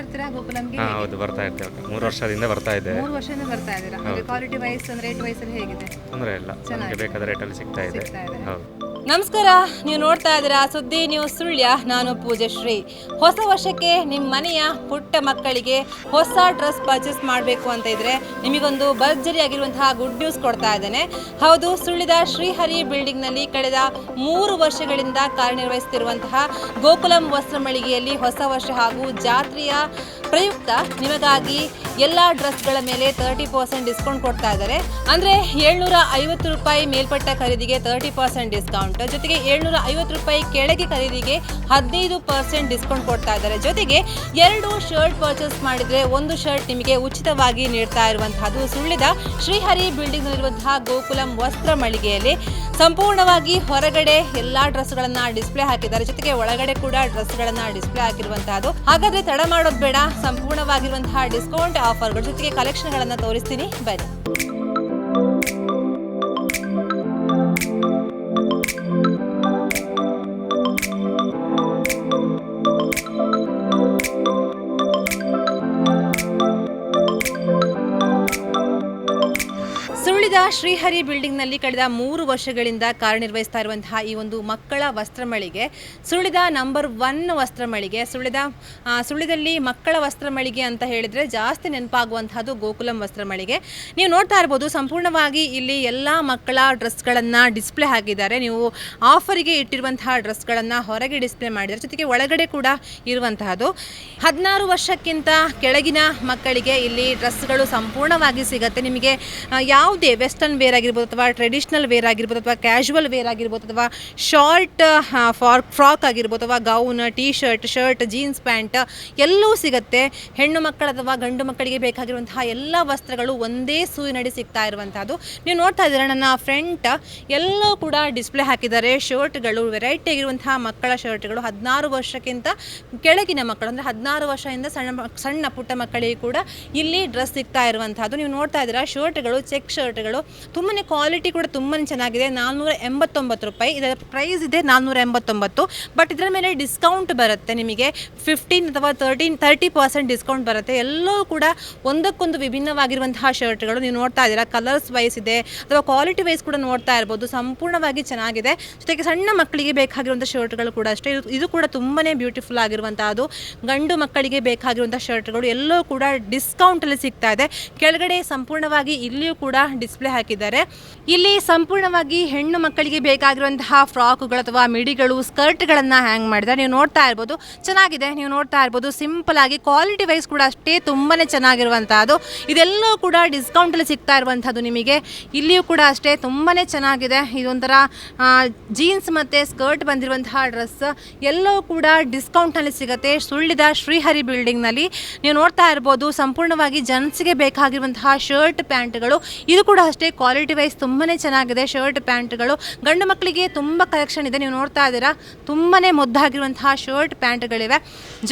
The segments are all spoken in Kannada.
ಬರ್ತಾ ಇರ್ತೀರಾ ಗೋಕುಲಂಗೆ ಹಾಂ ಹೌದು ಬರ್ತಾ ಇರ್ತೇವೆ ಮೂರು ವರ್ಷದಿಂದ ಬರ್ತಾ ಇದೆ. ಮೂರು ವರ್ಷದಿಂದ ಬರ್ತಾ ಇದ್ದೀರಾ? ಕ್ವಾಲಿಟಿ ವೈಸ್ ಅಂದ್ರೆ ರೇಟ್ ವೈಸ್ ಹೇಗಿದೆ? ತೊಂದರೆ ಇಲ್ಲ. ನಮಗೆ ಬೇಕಾದ ರೇಟಲ್ಲಿ ಸಿಗ್ತಾ ಇದೆ. ಸಿಗ್ತಾ ಇದೆ. ಹೌದು. ನಮಸ್ಕಾರ, ನೀವು ನೋಡ್ತಾ ಇದ್ದೀರಾ ಸುದ್ದಿ ನ್ಯೂಸ್ ಸುಳ್ಯ. ನಾನು ಪೂಜಶ್ರೀ ಹೊಸ ವರ್ಷಕ್ಕೆ ನಿಮ್ಮ ಮನೆಯ ಪುಟ್ಟ ಮಕ್ಕಳಿಗೆ ಹೊಸ ಡ್ರೆಸ್ ಪರ್ಚೇಸ್ ಮಾಡಬೇಕು ಅಂತ ಇದ್ರೆ ನಿಮಗೊಂದು ಭರ್ಜರಿ ಆಗಿರುವಂತಹ ಗುಡ್ ನ್ಯೂಸ್ ಕೊಡ್ತಾ ಇದ್ದೇನೆ. ಹೌದು ಸುಳ್ಯದ ಶ್ರೀಹರಿ ಬಿಲ್ಡಿಂಗ್ನಲ್ಲಿ ಕಳೆದ ಮೂರು ವರ್ಷಗಳಿಂದ ಕಾರ್ಯನಿರ್ವಹಿಸುತ್ತಿರುವಂತಹ ಗೋಕುಲಂ ವಸ್ತ್ರ ಮಳಿಗೆಯಲ್ಲಿ ಹೊಸ ವರ್ಷ ಹಾಗೂ ಜಾತ್ರೆಯ ಪ್ರಯುಕ್ತ ನಿಮಗಾಗಿ ಎಲ್ಲ ಡ್ರೆಸ್ಗಳ ಮೇಲೆ ತರ್ಟಿ ಪರ್ಸೆಂಟ್ ಡಿಸ್ಕೌಂಟ್ ಕೊಡ್ತಾ ಇದ್ದಾರೆ. ಅಂದರೆ ಏಳ್ನೂರ ಐವತ್ತು ರೂಪಾಯಿ ಮೇಲ್ಪಟ್ಟ ಖರೀದಿಗೆ ತರ್ಟಿ ಪರ್ಸೆಂಟ್ ಡಿಸ್ಕೌಂಟ್. ಜೊತೆಗೆ ಏಳ್ನೂರ ಐವತ್ತು ರೂಪಾಯಿ ಕೆಳಗೆ ಖರೀದಿಗೆ ಹದಿನೈದು ಪರ್ಸೆಂಟ್ ಡಿಸ್ಕೌಂಟ್ ಕೊಡ್ತಾ ಇದ್ದಾರೆ. ಜೊತೆಗೆ ಎರಡು ಶರ್ಟ್ ಪರ್ಚೇಸ್ ಮಾಡಿದರೆ ಒಂದು ಶರ್ಟ್ ನಿಮಗೆ ಉಚಿತವಾಗಿ ನೀಡ್ತಾ ಇರುವಂತಹದ್ದು ಸುಳ್ಳಿದ ಶ್ರೀಹರಿ ಬಿಲ್ಡಿಂಗ್ನಲ್ಲಿರುವಂತಹ ಗೋಕುಲಂ ವಸ್ತ್ರ ಮಳಿಗೆಯಲ್ಲಿ ಸಂಪೂರ್ಣವಾಗಿ ಹೊರಗಡೆ ಎಲ್ಲಾ ಡ್ರೆಸ್ಗಳನ್ನು ಡಿಸ್ಪ್ಲೇ ಹಾಕಿದ್ದಾರೆ. ಜೊತೆಗೆ ಒಳಗಡೆ ಕೂಡ ಡ್ರೆಸ್ಗಳನ್ನು ಡಿಸ್ಪ್ಲೇ ಹಾಕಿರುವಂತಹದ್ದು. ಹಾಗಾದ್ರೆ ತಡ ಮಾಡೋದು ಬೇಡ. ಸಂಪೂರ್ಣವಾಗಿರುವಂತಹ ಡಿಸ್ಕೌಂಟ್ ಆಫರ್ಗಳ. ಜೊತೆಗೆ ಕಲೆಕ್ಷನ್ಗಳನ್ನು ತೋರಿಸ್ತೀನಿ. ಬನ್ನಿ. ಶ್ರೀಹರಿ ಬಿಲ್ಡಿಂಗ್ನಲ್ಲಿ ಕಳೆದ ಮೂರು ವರ್ಷಗಳಿಂದ ಕಾರ್ಯನಿರ್ವಹಿಸ್ತಾ ಇರುವಂತಹ ಈ ಒಂದು ಮಕ್ಕಳ ವಸ್ತ್ರ ಮಳಿಗೆ ಸುಳ್ಳಿದ ನಂಬರ್ ಒನ್ ವಸ್ತ್ರ ಮಳಿಗೆ ಸುಳಿದಲ್ಲಿ ಮಕ್ಕಳ ವಸ್ತ್ರ ಮಳಿಗೆ ಅಂತ ಹೇಳಿದ್ರೆ ಜಾಸ್ತಿ ನೆನಪಾಗುವಂತಹದ್ದು ಗೋಕುಲಂ ವಸ್ತ್ರ ಮಳಿಗೆ. ನೀವು ನೋಡ್ತಾ ಇರ್ಬೋದು, ಸಂಪೂರ್ಣವಾಗಿ ಇಲ್ಲಿ ಎಲ್ಲ ಮಕ್ಕಳ ಡ್ರೆಸ್ಗಳನ್ನು ಡಿಸ್ಪ್ಲೇ ಹಾಕಿದ್ದಾರೆ. ನೀವು ಆಫರಿಗೆ ಇಟ್ಟಿರುವಂತಹ ಡ್ರೆಸ್ಗಳನ್ನು ಹೊರಗೆ ಡಿಸ್ಪ್ಲೇ ಮಾಡಿದ್ದಾರೆ. ಜೊತೆಗೆ ಒಳಗಡೆ ಕೂಡ ಇರುವಂತಹದ್ದು. ಹದಿನಾರು ವರ್ಷಕ್ಕಿಂತ ಕೆಳಗಿನ ಮಕ್ಕಳಿಗೆ ಇಲ್ಲಿ ಡ್ರೆಸ್ಗಳು ಸಂಪೂರ್ಣವಾಗಿ ಸಿಗುತ್ತೆ. ನಿಮಗೆ ಯಾವುದೇ ಯಾವುದೇ ವೆಸ್ಟರ್ನ್ ವೇರ್ ಆಗಿರ್ಬೋದು ಅಥವಾ ಟ್ರೆಡಿಷ್ನಲ್ ವೇರ್ ಆಗಿರ್ಬೋದು ಅಥವಾ ಕ್ಯಾಶುವಲ್ ವೇರ್ ಆಗಿರ್ಬೋದು ಅಥವಾ ಶಾರ್ಟ್ ಫಾರ್ ಫ್ರಾಕ್ ಆಗಿರ್ಬೋದು ಅಥವಾ gown T shirt shirt jeans pant ಎಲ್ಲವೂ ಸಿಗುತ್ತೆ. ಹೆಣ್ಣು ಮಕ್ಕಳು ಅಥವಾ ಗಂಡು ಮಕ್ಕಳಿಗೆ ಬೇಕಾಗಿರುವಂತಹ ಎಲ್ಲ ವಸ್ತ್ರಗಳು ಒಂದೇ ಸೂರಿನಡಿ ಸಿಗ್ತಾ ಇರುವಂತಹದ್ದು. ನೀವು ನೋಡ್ತಾ ಇದ್ದೀರ, ನನ್ನ ಫ್ರಂಟ್ ಎಲ್ಲವೂ ಕೂಡ ಡಿಸ್ಪ್ಲೇ ಹಾಕಿದ್ದಾರೆ. ಶರ್ಟ್ಗಳು ವೆರೈಟಿ ಆಗಿರುವಂತಹ ಮಕ್ಕಳ ಶರ್ಟ್ಗಳು ಹದಿನಾರು ವರ್ಷಕ್ಕಿಂತ ಕೆಳಗಿನ ಮಕ್ಕಳು, ಅಂದರೆ ಹದಿನಾರು ವರ್ಷದಿಂದ ಸಣ್ಣ ಸಣ್ಣ ಪುಟ್ಟ ಮಕ್ಕಳಿಗೆ ಕೂಡ ಇಲ್ಲಿ ಡ್ರೆಸ್ ಸಿಗ್ತಾ ಇರುವಂತಹದ್ದು. ನೀವು ನೋಡ್ತಾ ಇದ್ದೀರಾ ಶರ್ಟ್ಗಳು ಚೆಕ್ ಶರ್ಟ್ಗಳು ತುಂಬಾ ಕ್ವಾಲಿಟಿ ಕೂಡ ತುಂಬಾ ಚೆನ್ನಾಗಿದೆ. ನಾನ್ನೂರ ಎಂಬತ್ತೊಂಬತ್ತು ರೂಪಾಯಿ. ಇದರ ಪ್ರೈಸ್ ಇದೆ ನಾನ್ನೂರ ಎಂಬತ್ತೊಂಬತ್ತು. ಬಟ್ ಇದರ ಮೇಲೆ ಡಿಸ್ಕೌಂಟ್ ಬರುತ್ತೆ ನಿಮಗೆ. ಫಿಫ್ಟೀನ್ ಅಥವಾ ತರ್ಟೀನ್ ತರ್ಟಿ ಪರ್ಸೆಂಟ್ ಡಿಸ್ಕೌಂಟ್ ಬರುತ್ತೆ. ಎಲ್ಲವೂ ಕೂಡ ಒಂದಕ್ಕೊಂದು ವಿಭಿನ್ನವಾಗಿರುವಂತಹ ಶರ್ಟ್ಗಳು ನೀವು ನೋಡ್ತಾ ಇದ್ದೀರಾ. ಕಲರ್ಸ್ ವೈಸ್ ಇದೆ. ಅಥವಾ ಕ್ವಾಲಿಟಿ ವೈಸ್ ಕೂಡ ನೋಡ್ತಾ ಇರ್ಬೋದು. ಸಂಪೂರ್ಣವಾಗಿ ಚೆನ್ನಾಗಿದೆ. ಜೊತೆಗೆ ಸಣ್ಣ ಮಕ್ಕಳಿಗೆ ಬೇಕಾಗಿರುವಂಥ ಶರ್ಟ್ಗಳು ಕೂಡ ಅಷ್ಟೇ. ಇದು- ಇದು ಕೂಡ ತುಂಬಾ ಬ್ಯೂಟಿಫುಲ್ ಆಗಿರುವಂತಹದ್ದು ಗಂಡು ಮಕ್ಕಳಿಗೆ ಬೇಕಾಗಿರುವಂಥ ಶರ್ಟ್ಗಳು ಎಲ್ಲವೂ ಕೂಡ ಡಿಸ್ಕೌಂಟಲ್ಲಿ ಸಿಗ್ತಾ ಇದೆ. ಕೆಳಗಡೆ ಸಂಪೂರ್ಣವಾಗಿ ಇಲ್ಲಿಯೂ ಕೂಡ ಡಿಸ್ಪ್ಲೇ ಹಾಕಿದ್ದಾರೆ. ಇಲ್ಲಿ ಸಂಪೂರ್ಣವಾಗಿ ಹೆಣ್ಣು ಮಕ್ಕಳಿಗೆ ಬೇಕಾಗಿರುವಂತಹ ಫ್ರಾಕ್ಗಳು ಅಥವಾ ಮಿಡಿಗಳು, ಸ್ಕರ್ಟ್ಗಳನ್ನು ಹ್ಯಾಂಗ್ ಮಾಡಿದ್ದಾರೆ. ನೀವು ನೋಡ್ತಾ ಇರ್ಬೋದು, ಚೆನ್ನಾಗಿದೆ. ನೀವು ನೋಡ್ತಾ ಇರ್ಬೋದು ಸಿಂಪಲ್ ಆಗಿ ಕ್ವಾಲಿಟಿ ವೈಸ್ ಕೂಡ ಅಷ್ಟೇ ತುಂಬಾ ಚೆನ್ನಾಗಿರುವಂತಹದ್ದು. ಇದೆಲ್ಲವೂ ಕೂಡ ಡಿಸ್ಕೌಂಟಲ್ಲಿ ಸಿಗ್ತಾ ಇರುವಂಥದ್ದು ನಿಮಗೆ. ಇಲ್ಲಿಯೂ ಕೂಡ ಅಷ್ಟೇ ತುಂಬಾ ಚೆನ್ನಾಗಿದೆ. ಇದೊಂಥರ ಜೀನ್ಸ್ ಮತ್ತು ಸ್ಕರ್ಟ್ ಬಂದಿರುವಂತಹ ಡ್ರೆಸ್ ಎಲ್ಲವೂ ಕೂಡ ಡಿಸ್ಕೌಂಟ್ನಲ್ಲಿ ಸಿಗುತ್ತೆ. ಸುಳ್ಳಿದ ಶ್ರೀಹರಿ ಬಿಲ್ಡಿಂಗ್ನಲ್ಲಿ ನೀವು ನೋಡ್ತಾ ಇರ್ಬೋದು, ಸಂಪೂರ್ಣವಾಗಿ ಜನ್ಸ್ಗೆ ಬೇಕಾಗಿರುವಂತಹ ಶರ್ಟ್ ಪ್ಯಾಂಟ್ಗಳು ಇದು ಕೂಡ ಅಷ್ಟೇ ಕ್ವಾಲಿಟಿ ವೈಸ್ ತುಂಬಾ ಚೆನ್ನಾಗಿದೆ ಶರ್ಟ್ ಪ್ಯಾಂಟ್ಗಳು. ಗಂಡು ಮಕ್ಕಳಿಗೆ ತುಂಬ ಕಲೆಕ್ಷನ್ ಇದೆ. ನೀವು ನೋಡ್ತಾ ಇದ್ದೀರಾ? ತುಂಬಾ ಮುದ್ದಾಗಿರುವಂತಹ ಶರ್ಟ್ ಪ್ಯಾಂಟ್ಗಳಿವೆ.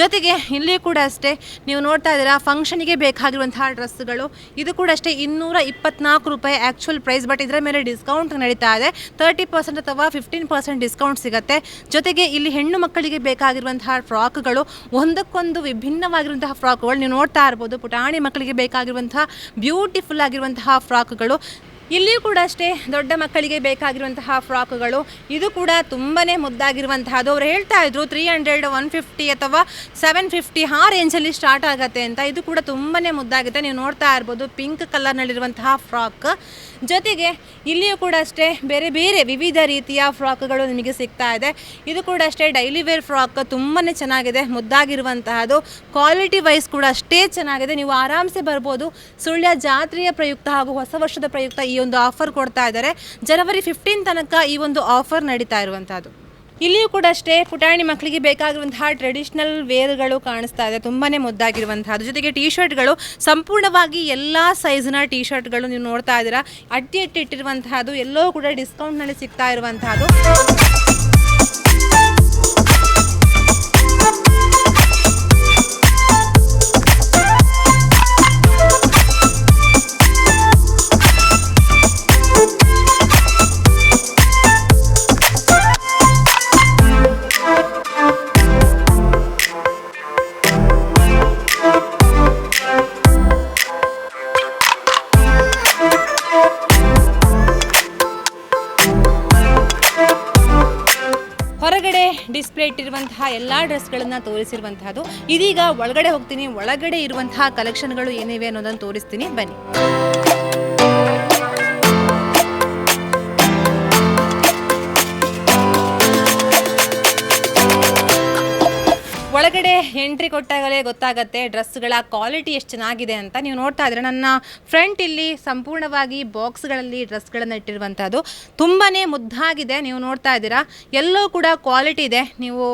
ಜೊತೆಗೆ ಇಲ್ಲಿ ಕೂಡ ಅಷ್ಟೇ, ನೀವು ನೋಡ್ತಾ ಇದ್ದೀರಾ ಫಂಕ್ಷನಿಗೆ ಬೇಕಾಗಿರುವಂತಹ ಡ್ರೆಸ್ಗಳು ಇದು ಕೂಡ ಅಷ್ಟೇ ಇನ್ನೂರ ಇಪ್ಪತ್ನಾಲ್ಕು ರೂಪಾಯಿ ಆ್ಯಕ್ಚುಯಲ್ ಪ್ರೈಸ್ ಬಟ್ ಇದರ ಮೇಲೆ ಡಿಸ್ಕೌಂಟ್ ನಡೀತಾ ಇದೆ. ತರ್ಟಿ ಪರ್ಸೆಂಟ್ ಅಥವಾ ಫಿಫ್ಟೀನ್ ಪರ್ಸೆಂಟ್ ಡಿಸ್ಕೌಂಟ್ ಸಿಗುತ್ತೆ. ಜೊತೆಗೆ ಇಲ್ಲಿ ಹೆಣ್ಣು ಮಕ್ಕಳಿಗೆ ಬೇಕಾಗಿರುವಂತಹ ಫ್ರಾಕ್ಗಳು ಒಂದಕ್ಕೊಂದು ವಿಭಿನ್ನವಾಗಿರುವಂತಹ ಫ್ರಾಕ್ಗಳು ನೀವು ನೋಡ್ತಾ ಇರ್ಬೋದು, ಪುಟಾಣಿ ಮಕ್ಕಳಿಗೆ ಬೇಕಾಗಿರುವಂತಹ ಬ್ಯೂಟಿಫುಲ್ ಆಗಿರುವಂತಹ ಫ್ರಾಕ್ಗಳು ಇಲ್ಲಿಯೂ ಕೂಡ ಅಷ್ಟೇ ದೊಡ್ಡ ಮಕ್ಕಳಿಗೆ ಬೇಕಾಗಿರುವಂತಹ ಫ್ರಾಕ್ಗಳು. ಇದು ಕೂಡ ತುಂಬಾ ಮುದ್ದಾಗಿರುವಂತಹದ್ದು. ಅವರು ಹೇಳ್ತಾ ಇದ್ರು ತ್ರೀ ಹಂಡ್ರೆಡ್ ಒನ್ ಫಿಫ್ಟಿ ಅಥವಾ ಸೆವೆನ್ ಫಿಫ್ಟಿ ಆ ರೇಂಜಲ್ಲಿ ಸ್ಟಾರ್ಟ್ ಆಗುತ್ತೆ ಅಂತ. ಇದು ಕೂಡ ತುಂಬಾ ಮುದ್ದಾಗುತ್ತೆ. ನೀವು ನೋಡ್ತಾ ಇರ್ಬೋದು ಪಿಂಕ್ ಕಲರ್ನಲ್ಲಿರುವಂತಹ ಫ್ರಾಕ್ ಜೊತೆಗೆ ಇಲ್ಲಿಯೂ ಕೂಡ ಅಷ್ಟೇ ಬೇರೆ ಬೇರೆ ವಿವಿಧ ರೀತಿಯ ಫ್ರಾಕ್ಗಳು ನಿಮಗೆ ಸಿಗ್ತಾ ಇದೆ. ಇದು ಕೂಡ ಅಷ್ಟೇ ಡೈಲಿ ವೇರ್ ಫ್ರಾಕ್ ತುಂಬಾ ಚೆನ್ನಾಗಿದೆ, ಮುದ್ದಾಗಿರುವಂತಹದ್ದು. ಕ್ವಾಲಿಟಿ ವೈಸ್ ಕೂಡ ಅಷ್ಟೇ ಚೆನ್ನಾಗಿದೆ. ನೀವು ಆರಾಮ್ಸೆ ಬರ್ಬೋದು. ಸುಳ್ಯ ಜಾತ್ರೆಯ ಪ್ರಯುಕ್ತ ಹಾಗೂ ಹೊಸ ವರ್ಷದ ಪ್ರಯುಕ್ತ ಈ ಒಂದು ಆಫರ್ ಕೊಡ್ತಾ ಇದ್ದಾರೆ. ಜನವರಿ ಫಿಫ್ಟೀನ್ ತನಕ ಈ ಒಂದು ಆಫರ್ ನಡೀತಾ ಇರುವಂತಹದ್ದು. ಇಲ್ಲಿಯೂ ಕೂಡ ಅಷ್ಟೇ, ಪುಟಾಣಿ ಮಕ್ಕಳಿಗೆ ಬೇಕಾಗಿರುವಂತಹ ಟ್ರೆಡಿಷ್ನಲ್ ವೇರ್ಗಳು ಕಾಣಿಸ್ತಾ ಇದೆ. ತುಂಬಾ ಮುದ್ದಾಗಿರುವಂತಹದ್ದು. ಜೊತೆಗೆ ಟೀ ಶರ್ಟ್ಗಳು ಸಂಪೂರ್ಣವಾಗಿ ಎಲ್ಲ ಸೈಜ್ನ ಟೀ ಶರ್ಟ್ಗಳು ನೀವು ನೋಡ್ತಾ ಇದ್ದೀರಾ. ಅಟ್ಟಿ ಅಟ್ಟಿ ಇಟ್ಟಿರುವಂತಹದ್ದು. ಎಲ್ಲೋ ಕೂಡ ಡಿಸ್ಕೌಂಟ್ನಲ್ಲಿ ಸಿಗ್ತಾ ಇರುವಂತಹದ್ದು. ಇಟ್ಟಿರುವಂತಹ ಎಲ್ಲ ಡ್ರೆಸ್ಗಳನ್ನು ತೋರಿಸಿರುವಂತಹದ್ದು. ಇದೀಗ ಒಳಗಡೆ ಹೋಗ್ತೀನಿ ಒಳಗಡೆ ಇರುವಂತಹ ಕಲೆಕ್ಷನ್ಗಳು ಏನಿವೆ ಅನ್ನೋದನ್ನು ತೋರಿಸ್ತೀನಿ. ಬನ್ನಿ. ಒಳಗಡೆ ಎಂಟ್ರಿ ಕೊಟ್ಟಾಗಲೇ ಗೊತ್ತಾಗತ್ತೆ ಡ್ರೆಸ್ಗಳ ಕ್ವಾಲಿಟಿ ಎಷ್ಟು ಚೆನ್ನಾಗಿದೆ ಅಂತ. ನೀವು ನೋಡ್ತಾ ಇದ್ರೆ ನನ್ನ ಫ್ರಂಟ್ ಇಲ್ಲಿ ಸಂಪೂರ್ಣವಾಗಿ ಬಾಕ್ಸ್ಗಳಲ್ಲಿ ಡ್ರೆಸ್ಗಳನ್ನು ಇಟ್ಟಿರುವಂಥದ್ದು ತುಂಬಾ ಮುದ್ದಾಗಿದೆ, ನೀವು ನೋಡ್ತಾ ಇದ್ದೀರಾ. ಎಲ್ಲೋ ಕೂಡ ಕ್ವಾಲಿಟಿ ಇದೆ. ನೀವು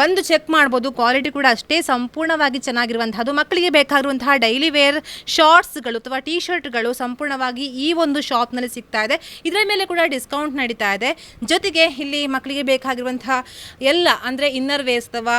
ಬಂದು ಚೆಕ್ ಮಾಡ್ಬೋದು, ಕ್ವಾಲಿಟಿ ಕೂಡ ಅಷ್ಟೇ ಸಂಪೂರ್ಣವಾಗಿ ಚೆನ್ನಾಗಿರುವಂಥದ್ದು ಮಕ್ಕಳಿಗೆ ಬೇಕಾಗಿರುವಂತಹ ಡೈಲಿ ವೇರ್ ಶಾರ್ಟ್ಸ್ಗಳು ಅಥವಾ ಟೀ ಶರ್ಟ್ಗಳು ಸಂಪೂರ್ಣವಾಗಿ ಈ ಒಂದು ಶಾಪ್ನಲ್ಲಿ ಸಿಗ್ತಾ ಇದೆ. ಇದರ ಮೇಲೆ ಕೂಡ ಡಿಸ್ಕೌಂಟ್ ನಡೀತಾ ಇದೆ. ಜೊತೆಗೆ ಇಲ್ಲಿ ಮಕ್ಕಳಿಗೆ ಬೇಕಾಗಿರುವಂತಹ ಎಲ್ಲ, ಅಂದರೆ ಇನ್ನರ್ ವೇರ್ಸ್ ಅಥವಾ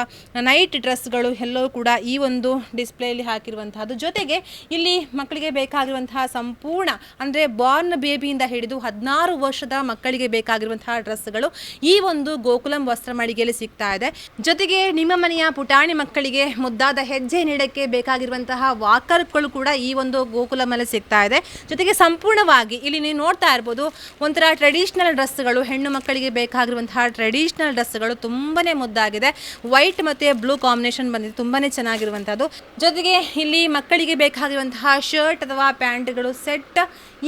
ಡ್ರೆಸ್ಗಳು ಎಲ್ಲವೂ ಕೂಡ ಈ ಒಂದು ಡಿಸ್ಪ್ಲೇಲಿ ಹಾಕಿರುವಂತಹದ್ದು. ಜೊತೆಗೆ ಇಲ್ಲಿ ಮಕ್ಕಳಿಗೆ ಬೇಕಾಗಿರುವಂತಹ ಸಂಪೂರ್ಣ, ಅಂದರೆ ಬಾರ್ನ್ ಬೇಬಿಯಿಂದ ಹಿಡಿದು ಹದಿನಾರು ವರ್ಷದ ಮಕ್ಕಳಿಗೆ ಬೇಕಾಗಿರುವಂತಹ ಡ್ರೆಸ್ಗಳು ಈ ಒಂದು ಗೋಕುಲಂ ವಸ್ತ್ರ ಮಳಿಗೆಯಲ್ಲಿ ಸಿಗ್ತಾ ಇದೆ. ಜೊತೆಗೆ ನಿಮ್ಮ ಮನೆಯ ಪುಟಾಣಿ ಮಕ್ಕಳಿಗೆ ಮುದ್ದಾದ ಹೆಜ್ಜೆ ನೀಡಕ್ಕೆ ಬೇಕಾಗಿರುವಂತಹ ವಾಕರ್ಗಳು ಕೂಡ ಈ ಒಂದು ಗೋಕುಲಮಲ್ಲಿ ಸಿಗ್ತಾ ಇದೆ. ಜೊತೆಗೆ ಸಂಪೂರ್ಣವಾಗಿ ಇಲ್ಲಿ ನೀವು ನೋಡ್ತಾ ಇರ್ಬೋದು, ಒಂಥರ ಟ್ರೆಡಿಷ್ನಲ್ ಡ್ರೆಸ್ಗಳು ಹೆಣ್ಣು ಮಕ್ಕಳಿಗೆ ಬೇಕಾಗಿರುವಂತಹ ಟ್ರೆಡಿಷ್ನಲ್ ಡ್ರೆಸ್ಗಳು ತುಂಬಾನೇ ಮುದ್ದಾಗಿದೆ. ವೈಟ್ ಮತ್ತೆ ಬ್ಲೂ ಕಾಂಬಿನೇಷನ್ ಬಂದಿದೆ, ತುಂಬಾನೇ ಚೆನ್ನಾಗಿರುವಂಥದ್ದು ಜೊತೆಗೆ ಇಲ್ಲಿ ಮಕ್ಕಳಿಗೆ ಬೇಕಾಗಿರುವಂತಹ ಶರ್ಟ್ ಅಥವಾ ಪ್ಯಾಂಟ್ಗಳು ಸೆಟ್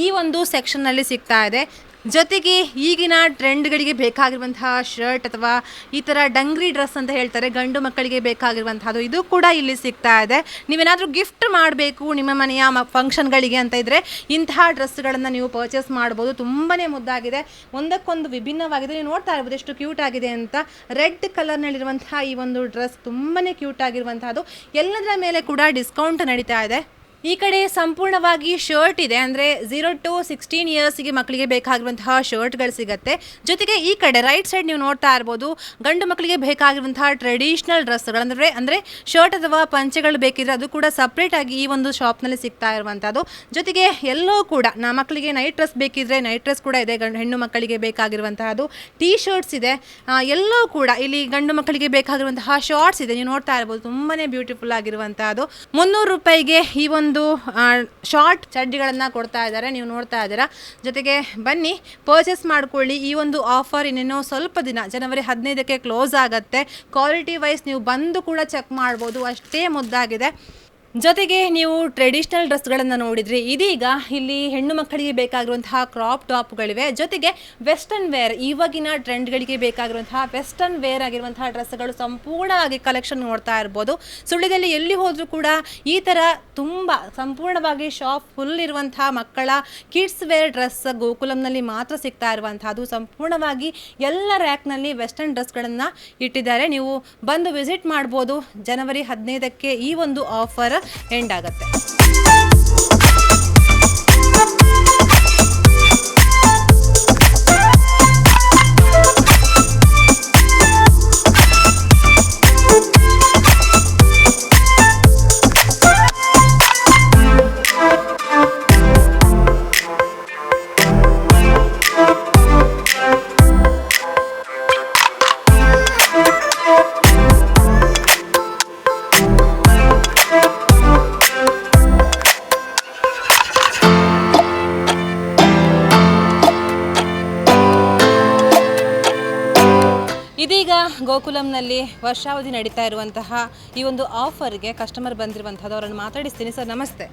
ಈ ಒಂದು ಸೆಕ್ಷನ್ನಲ್ಲಿ ಸಿಗ್ತಾ ಇದೆ. ಜೊತೆಗೆ ಈಗಿನ ಟ್ರೆಂಡ್ಗಳಿಗೆ ಬೇಕಾಗಿರುವಂತಹ ಶರ್ಟ್ ಅಥವಾ ಈ ಥರ ಡಂಗ್ರಿ ಡ್ರೆಸ್ ಅಂತ ಹೇಳ್ತಾರೆ, ಗಂಡು ಮಕ್ಕಳಿಗೆ ಬೇಕಾಗಿರುವಂಥದ್ದು ಇದು ಕೂಡ ಇಲ್ಲಿ ಸಿಗ್ತಾ ಇದೆ. ನೀವೇನಾದರೂ ಗಿಫ್ಟ್ ಮಾಡಬೇಕು ನಿಮ್ಮ ಮನೆಯ ಮ, ಫಂಕ್ಷನ್ಗಳಿಗೆ ಅಂತ ಇದ್ದರೆ ಇಂತಹ ಡ್ರೆಸ್ಗಳನ್ನು ನೀವು ಪರ್ಚೇಸ್ ಮಾಡ್ಬೋದು. ತುಂಬಾ ಮುದ್ದಾಗಿದೆ. ಒಂದಕ್ಕೊಂದು ವಿಭಿನ್ನವಾಗಿದೆ. ನೀವು ನೋಡ್ತಾ ಇರ್ಬೋದು ಎಷ್ಟು ಕ್ಯೂಟ್ ಆಗಿದೆ ಅಂತ. ರೆಡ್ ಕಲರ್ನಲ್ಲಿರುವಂತಹ ಈ ಒಂದು ಡ್ರೆಸ್ ತುಂಬಾ ಕ್ಯೂಟ್ ಆಗಿರುವಂತಹದ್ದು. ಎಲ್ಲದರ ಮೇಲೆ ಕೂಡ ಡಿಸ್ಕೌಂಟ್ ನಡೀತಾ ಇದೆ. ಈ ಕಡೆ ಸಂಪೂರ್ಣವಾಗಿ ಶರ್ಟ್ ಇದೆ, ಅಂದರೆ ಝೀರೋ ಟು ಸಿಕ್ಸ್ಟೀನ್ ಇಯರ್ಸ್ಗೆ ಮಕ್ಕಳಿಗೆ ಬೇಕಾಗಿರುವಂತಹ ಶರ್ಟ್ಗಳು ಸಿಗುತ್ತೆ. ಜೊತೆಗೆ ಈ ಕಡೆ ರೈಟ್ ಸೈಡ್ ನೀವು ನೋಡ್ತಾ ಇರ್ಬೋದು, ಗಂಡು ಮಕ್ಕಳಿಗೆ ಬೇಕಾಗಿರುವಂತಹ ಟ್ರೆಡಿಷ್ನಲ್ ಡ್ರೆಸ್ಗಳು ಅಂದರೆ ಅಂದರೆ ಶರ್ಟ್ ಅಥವಾ ಪಂಚೆಗಳು ಬೇಕಿದ್ರೆ ಅದು ಕೂಡ ಸಪ್ರೇಟ್ ಆಗಿ ಈ ಒಂದು ಶಾಪ್ನಲ್ಲಿ ಸಿಗ್ತಾ ಇರುವಂಥದ್ದು ಜೊತೆಗೆ ಎಲ್ಲೋ ಕೂಡ ನಾ ಮಕ್ಕಳಿಗೆ ನೈಟ್ ಡ್ರೆಸ್ ಬೇಕಿದ್ರೆ ನೈಟ್ ಡ್ರೆಸ್ ಕೂಡ ಇದೆ, ಗಂಡು, ಹೆಣ್ಣು ಮಕ್ಕಳಿಗೆ ಬೇಕಾಗಿರುವಂತಹದ್ದು. ಟೀ ಶರ್ಟ್ಸ್ ಇದೆ ಎಲ್ಲೋ ಕೂಡ ಇಲ್ಲಿ ಗಂಡು ಮಕ್ಕಳಿಗೆ ಬೇಕಾಗಿರುವಂತಹ ಶಾರ್ಟ್ಸ್ ಇದೆ. ನೀವು ನೋಡ್ತಾ ಇರ್ಬೋದು ತುಂಬಾ ಬ್ಯೂಟಿಫುಲ್ ಆಗಿರುವಂತಹದ್ದು. ಮುನ್ನೂರು ರೂಪಾಯಿಗೆ ಈ ಒಂದು ಶಾರ್ಟ್ ಚಡ್ಡಿಗಳನ್ನು ಕೊಡ್ತಾ ಇದ್ದಾರೆ, ನೀವು ನೋಡ್ತಾ ಇದ್ದೀರಾ. ಜೊತೆಗೆ ಬನ್ನಿ ಪರ್ಚೇಸ್ ಮಾಡ್ಕೊಳ್ಳಿ. ಈ ಒಂದು ಆಫರ್ ಇನ್ನೇನೋ ಸ್ವಲ್ಪ ದಿನ, ಜನವರಿ ಹದಿನೈದಕ್ಕೆ ಕ್ಲೋಸ್ ಆಗುತ್ತೆ. ಕ್ವಾಲಿಟಿ ವೈಸ್ ನೀವು ಬಂದು ಕೂಡ ಚೆಕ್ ಮಾಡ್ಬೋದು, ಅಷ್ಟೇ ಮುದ್ದಾಗಿದೆ. ಜೊತೆಗೆ ನೀವು ಟ್ರೆಡಿಷ್ನಲ್ ಡ್ರೆಸ್ಗಳನ್ನು ನೋಡಿದ್ರಿ, ಇದೀಗ ಇಲ್ಲಿ ಹೆಣ್ಣು ಮಕ್ಕಳಿಗೆ ಬೇಕಾಗಿರುವಂತಹ ಕ್ರಾಪ್ ಟಾಪ್ಗಳಿವೆ ಜೊತೆಗೆ ವೆಸ್ಟರ್ನ್ ವೇರ್ ಇವಾಗಿನ ಟ್ರೆಂಡ್ಗಳಿಗೆ ಬೇಕಾಗಿರುವಂತಹ ವೆಸ್ಟರ್ನ್ ವೇರ್ ಆಗಿರುವಂತಹ ಡ್ರೆಸ್ಗಳು ಸಂಪೂರ್ಣವಾಗಿ ಕಲೆಕ್ಷನ್ ನೋಡ್ತಾ ಇರ್ಬೋದು. ಸುಳ್ಳಿದಲ್ಲಿ ಎಲ್ಲಿ ಹೋದರೂ ಕೂಡ ಈ ಥರ ತುಂಬ ಸಂಪೂರ್ಣವಾಗಿ ಶಾಪ್ ಫುಲ್ ಇರುವಂತಹ ಮಕ್ಕಳ ಕಿಡ್ಸ್ ವೇರ್ ಡ್ರೆಸ್ ಗೋಕುಲಂನಲ್ಲಿ ಮಾತ್ರ ಸಿಗ್ತಾ ಇರುವಂತಹದ್ದು ಸಂಪೂರ್ಣವಾಗಿ ಎಲ್ಲ ರ್ಯಾಕ್ನಲ್ಲಿ ವೆಸ್ಟರ್ನ್ ಡ್ರೆಸ್ಗಳನ್ನು ಇಟ್ಟಿದ್ದಾರೆ. ನೀವು ಬಂದು ವಿಸಿಟ್ ಮಾಡ್ಬೋದು ಜನವರಿ ಹದಿನೈದಕ್ಕೆ ಈ ಒಂದು ಆಫರ್ ಎಂಡ್ ಗೋಕುಲಂನಲ್ಲಿ ವರ್ಷಾವಧಿ ನಡೀತಾ ಇರುವಂತಹ ಈ ಒಂದು ಆಫರ್ಗೆ ಕಸ್ಟಮರ್ ಬಂದಿರುವಂಥದ್ದು ಅವರನ್ನು ಮಾತಾಡಿಸ್ತೀನಿ. ಸರ್ ನಮಸ್ತೆ.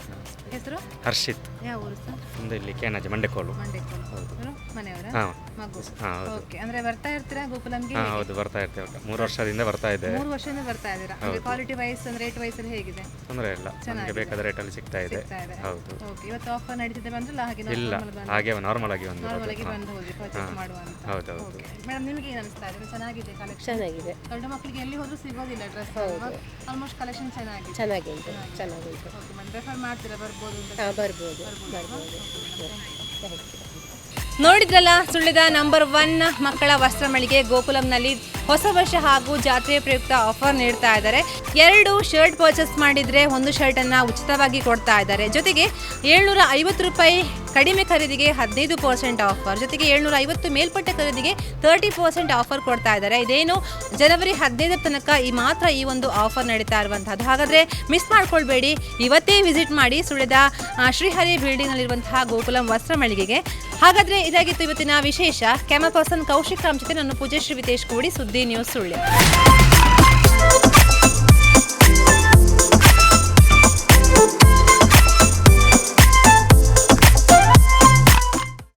ಹೆಸರು? ಹರ್ಷಿತ್. ಯಾವ ಊರು ಸರ್? ಒಂದು ಇಲ್ಲಿ ಕೇನಾಜಿ ಮಂಡೆಕೋಲು ಮಂಡ್ಯಕ್ಕೂರು ಮನೆಯವರ? ಹಾಂ. ಮಗು. ಹಾಂ ಹೌದು. ಓಕೆ. ಅಂದ್ರೆ ಬರ್ತಾ ಇರ್ತೀರಾ ಗೋಕುಲಂಗೆ? ಹಾಂ ಹೌದು ಬರ್ತಾ ಇರ್ತೇವೆ. ಮೂರು ವರ್ಷದಿಂದ ಬರ್ತಾ ಇದೆ. ಮೂರು ವರ್ಷದಿಂದ ಬರ್ತಾ ಇದ್ದೀರಾ? ಅಂದ್ರೆ ಕ್ವಾಲಿಟಿ ವೈಸ್ ಅಂದ್ರೆ ರೇಟ್ ವೈಸ್ ಅಲ್ಲಿ ಹೇಗಿದೆ? ತೊಂದರೆ ಇಲ್ಲ. ನಮಗೆ ಬೇಕಾದ ರೇಟಲ್ಲಿ ಸಿಗ್ತಾ ಇದೆ. ಸಿಗ್ತಾ ಇದೆ. ಹೌದು. ಓಕೆ. ಇವತ್ತು ಆಫರ್ ನಡೀತಿದೆ ಬಂದ್ರಲ್ಲ ಹಾಗೆ ಇಲ್ಲ. ಹಾಗೆ ನಾರ್ಮಲ್ ಆಗಿ ಒಂದು ನಾರ್ಮಲ್ ಆಗಿ ಬಂದು ಹೋಗಿ ಪರ್ಚೇಸ್ ಮಾಡುವ ಅಂತ ಹೌದು ಹೌದು. ಓಕೆ. ಮೇಡಮ್ ನಿಮಗೆ ಏನು ಅನಿಸ್ತಾ ಇದೆ? ಚೆನ್ನಾಗಿದೆ ಕಲೆಕ್ಷನ್ ಚೆನ್ನಾಗಿದೆ. ಗಂಡು ಮಕ್ಕಳಿಗೆ ಎಲ್ಲಿ ಹೋದ್ರೂ ಸಿಗೋದಿಲ್ಲ ಡ್ರೆಸ್ ಆಲ್ಮೋಸ್ಟ್ ಕಲೆಕ್ಷನ್ ಚೆನ್ನಾಗಿದೆ. ಚೆನ್ನಾಗಿದೆ. ಚೆನ್ನಾಗಿದೆ. ಓಕೆ ಮೇಡಮ್ ರೆಫರ್ ಮಾಡ್ತೀರಾ? ಬರ್ಬೋದು. ಬರ್ಬೋದು? ಬರ್ಬೋದು. ನೋಡಿದ್ರಲ್ಲ ಸುಳ್ಳಿದ ನಂಬರ್ ಒನ್ ಮಕ್ಕಳ ವಸ್ತ್ರ ಮಳಿಗೆ ಗೋಕುಲಂನಲ್ಲಿ ಹೊಸ ವರ್ಷ ಹಾಗೂ ಜಾತ್ರೆ ಪ್ರಯುಕ್ತ ಆಫರ್ ನೀಡ್ತಾ ಇದ್ದಾರೆ. ಎರಡು ಶರ್ಟ್ ಪರ್ಚೇಸ್ ಮಾಡಿದ್ರೆ ಒಂದು ಶರ್ಟ್ ಅನ್ನ ಉಚಿತವಾಗಿ ಕೊಡ್ತಾ ಇದ್ದಾರೆ. ಜೊತೆಗೆ ಏಳ್ನೂರ ಐವತ್ತು ರೂಪಾಯಿ ಕಡಿಮೆ ಖರೀದಿಗೆ ಹದಿನೈದು ಪರ್ಸೆಂಟ್ ಆಫರ್ ಜೊತೆಗೆ ಏಳ್ನೂರ ಐವತ್ತು ಮೇಲ್ಪಟ್ಟ ಖರೀದಿಗೆ ತರ್ಟಿ ಪರ್ಸೆಂಟ್ ಆಫರ್ ಕೊಡ್ತಾ ಇದ್ದಾರೆ. ಇದೇನು ಜನವರಿ ಹದಿನೈದರ ತನಕ ಈ ಮಾತ್ರ ಈ ಒಂದು ಆಫರ್ ನಡೀತಾ ಇರುವಂತಹದ್ದು. ಹಾಗಾದ್ರೆ ಮಿಸ್ ಮಾಡ್ಕೊಳ್ಬೇಡಿ. ಇವತ್ತೇ ವಿಸಿಟ್ ಮಾಡಿ ಸುಳಿದ ಶ್ರೀಹರಿ ಬಿಲ್ಡಿಂಗ್ನಲ್ಲಿರುವಂತಹ ಗೋಕುಲಂ ವಸ್ತ್ರ ಮಳಿಗೆಗೆ. ಹಾಗಾದ್ರೆ ಇದಾಗಿತ್ತು ಇವತ್ತಿನ ವಿಶೇಷ. ಕ್ಯಾಮರಾ ಪರ್ಸನ್ ಕೌಶಿಕ್ ರಾಮ್ ಜೊತೆ ನಾನು ಪೂಜಶ್ರೀ ವಿತೇಶ್ ಕೂಡಿ ಸುದ್ದಿ. ಸುದ್ದಿ ನ್ಯೂಸ್ ಸುಳ್ಯ